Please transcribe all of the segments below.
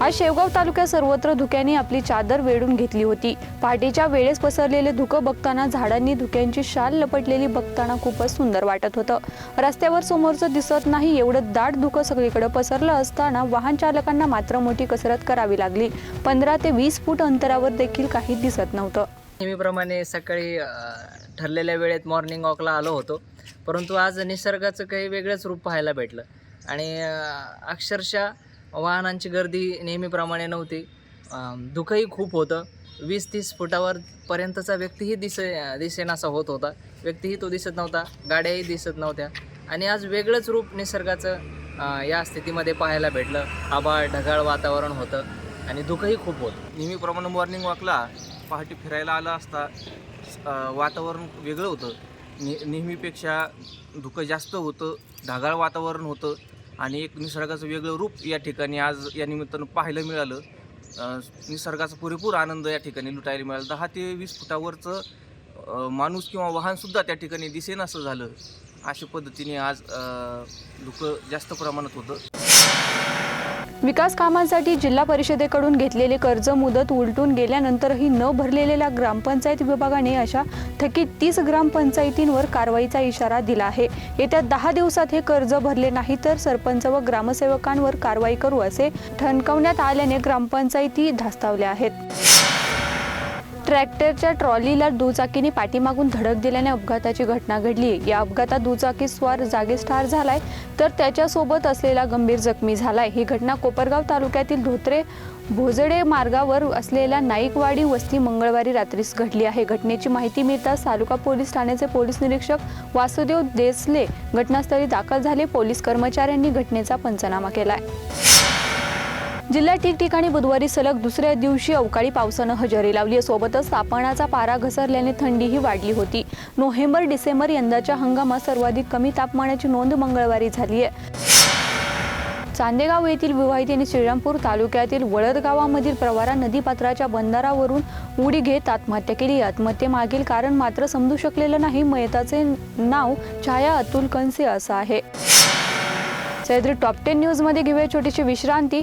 आज शेवगाव तालुक्यात सर्वत्र धुक्याने आपली चादर वेढून घेतली होती. पहाटेच्या वेळेस पसरलेले धुकं बघताना झाडांनी धुक्यांची शाल लपटलेली बघताना खूपच सुंदर वाटत होतं. रस्त्यावर समोरचं दिसत नाही एवढं दाट धुकं सगळीकडे पसरलं असताना वाहन चालकांना मात्र मोठी कसरत करावी लागली. पंधरा ते वीस फूट अंतरावर देखील काही दिसत नव्हतं. नेहमीप्रमाणे सकाळी ठरलेल्या वेळेत मॉर्निंग वॉकला आलो होतो. परंतु आज निसर्गाचं काही वेगळंच रूप पाहायला भेटलं. आणि अक्षरशः वाहनांची गर्दी नेहमीप्रमाणे नव्हती. अ, धुकंही खूप होतं. वीस तीस फुटावर पर्यंतचा व्यक्तीही दिसे दिसेनासा होत होता. व्यक्तीही तो दिसत नव्हता. गाड्याही दिसत नव्हत्या. आणि आज वेगळंच रूप निसर्गाचं या स्थितीमध्ये पाहायला भेटलं. आबाळ ढगाळ वातावरण होतं आणि दुःखही खूप होतं. नेहमीप्रमाणे मॉर्निंग वॉकला पहाटे फिरायला आला असता वातावरण वेगळं होतं. ने नेहमीपेक्षा धुकं जास्त होतं ढगाळ वातावरण होतं. आणि एक निसर्गाचं वेगळं रूप या ठिकाणी आज या निमित्तानं पाहायला मिळालं. निसर्गाचा पुरेपूर आनंद या ठिकाणी लुटायला मिळाला. दहा ते वीस फुटावरचं माणूस किंवा वाहनसुद्धा त्या ठिकाणी दिसेनासं झालं. अशा पद्धतीने आज अ, जास्त प्रमाणात होतं. विकास कामांसाठी जिल्हा परिषदेकडून घेतलेले कर्ज मुदत उलटून गेल्यानंतरही न भरलेल्या ग्रामपंचायत विभागाने अशा थकीत तीस ग्रामपंचायतींवर कारवाईचा इशारा दिला आहे. येत्या दहा दिवसात हे कर्ज भरले नाही तर सरपंच व ग्रामसेवकांवर कारवाई करू असे ठणकवण्यात आल्याने ग्रामपंचायती धास्तावल्या आहेत. ट्रॅक्टरच्या ट्रॉलीला दुचाकीने पाठीमागून धडक दिल्याने अपघाताची घटना घडली. या अपघातात दुचाकी स्वार जागीच ठार झालाय तर त्याच्यासोबत असलेला गंभीर जखमी झालाय. ही घटना कोपरगाव तालुक्यातील धोत्रे भोजडे मार्गावर असलेल्या नाईकवाडी वस्ती मंगळवारी रात्रीस घडली आहे. घटनेची माहिती मिळताच तालुका पोलीस ठाण्याचे पोलीस निरीक्षक वासुदेव देसले घटनास्थळी दाखल झाले. पोलीस कर्मचाऱ्यांनी घटनेचा पंचनामा केलाय. जिल्ह्यात ठिकठिकाणी बुधवारी सलग दुसऱ्या दिवशी अवकाळी पावसानं हजेरी लावली. सोबतच तापमानाचा पारा घसरल्याने थंडीही वाढली होती. नोव्हेंबर डिसेंबर यंदाच्या हंगामात सर्वाधिक कमी तापमानाची नोंद मंगळवारी झाली आहे. चांदेगाव येथील विवाहितेने श्रीरामपूर तालुक्यातील वळद गावामधील प्रवारा नदीपात्राच्या बंधारावरून उडी घेत आत्महत्या केली. आत्महत्येमागील कारण मात्र समजू शकलेलं नाही. मयताचे नाव छाया अतुल कंसे असं आहे. सह्याद्री टॉप टेन न्यूजमध्ये घेऊया छोटीशी विश्रांती.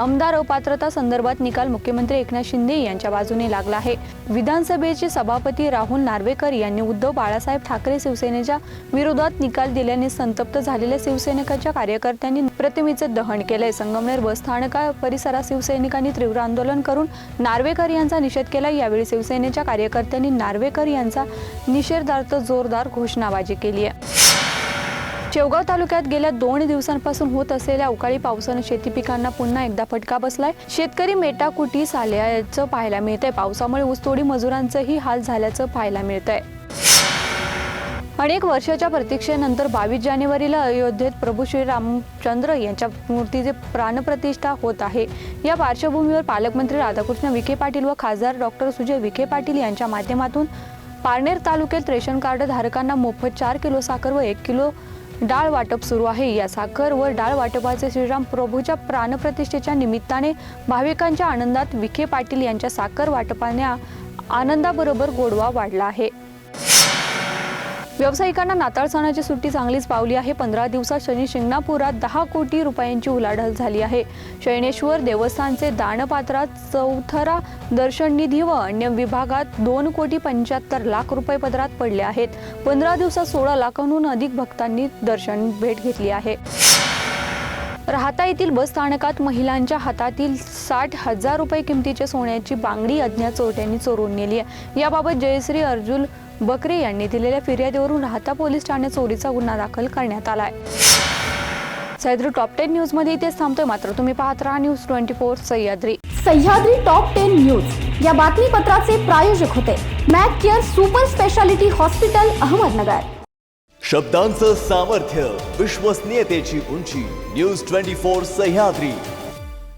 आमदार अपात्रता संदर्भात निकाल मुख्यमंत्री एकनाथ शिंदे यांच्या बाजूने लागला आहे. विधानसभेचे सभापती राहुल नार्वेकर यांनी उद्धव बाळासाहेब ठाकरे शिवसेनेच्या विरोधात निकाल दिल्याने संतप्त झालेल्या शिवसैनिकांच्या कार्यकर्त्यांनी प्रतिमेचं दहन केलंय. संगमनेर बस स्थानका परिसरात शिवसैनिकांनी तीव्र आंदोलन करून नार्वेकर यांचा निषेध केला. यावेळी शिवसेनेच्या कार्यकर्त्यांनी नार्वेकर यांचा निषेधार्थ जोरदार घोषणाबाजी केली आहे. शेवगाव तालुक्यात गेल्या दोन दिवसांपासून होत असलेल्या अवकाळी पावसानं शेती पिकांना पुन्हा एकदा फटका बसलाय. शेतकरी मेटाकुटीस आल्याचं पाहायला मिळतंय. पावसामुळे ऊसतोडी मजुरांचंही हाल झाल्याचं पाहायला मिळतंय. अनेक वर्षाच्या प्रतीक्षेनंतर बावीस जानेवारीला अयोध्येत प्रभू श्री रामचंद्र यांच्या मूर्तीचे प्राणप्रतिष्ठा होत आहे. या पार्श्वभूमीवर पालकमंत्री राधाकृष्ण विखे पाटील व खासदार डॉक्टर सुजय विखे पाटील यांच्या माध्यमातून पारनेर तालुक्यात रेशन कार्ड धारकांना मोफत चार किलो साखर व एक किलो डाळ वाटप सुरू आहे. या साखर व डाळ वाटपाचे श्रीराम प्रभूच्या प्राणप्रतिष्ठेच्या निमित्ताने भाविकांच्या आनंदात विखे पाटील यांच्या साखर वाटपाने आनंदाबरोबर गोडवा वाढला आहे. व्यावसायिकांना नाताळ सणाची सुट्टी चांगलीच पावली आहे. पंधरा दिवसात शनी शिंगणापुरात दहा कोटी रुपयांची उलाढाल झाली आहे. शयनेश्वर देवस्थानचे दानपात्रात चौथरा दर्शन निधी व अन्य विभागात दोन कोटी पंच्याहत्तर लाख रुपये पदरात पडले आहेत. पंधरा दिवसात सोळा लाखांहून अधिक भक्तांनी दर्शन भेट घेतली आहे. राहता येथील बस स्थानकात महिलांच्या हातातील साठ हजार रुपये किमतीच्या सोन्याची बांगडी अज्ञात चोरट्यांनी चोरून नेली आहे. याबाबत जयश्री अर्जुन बकरे यांनी दिलेल्या फिर्यादीवरून राहता पोलीस ठाण्यात चोरीचा गुन्हा दाखल करण्यात आलाय. सह्याद्री टॉप टेन न्यूजमध्ये इथेच थांबतोय मात्र तुम्ही पाहत राहा news twenty four Sahyadri. Sahyadri top ten news. या बातमीपत्राचे प्रायोजक होते Mac care super speciality hospital Ahmednagar. शब्दांचं सामर्थ्य विश्वसनीयतेची उंची न्यूज ट्वेंटी फोर सह्याद्री.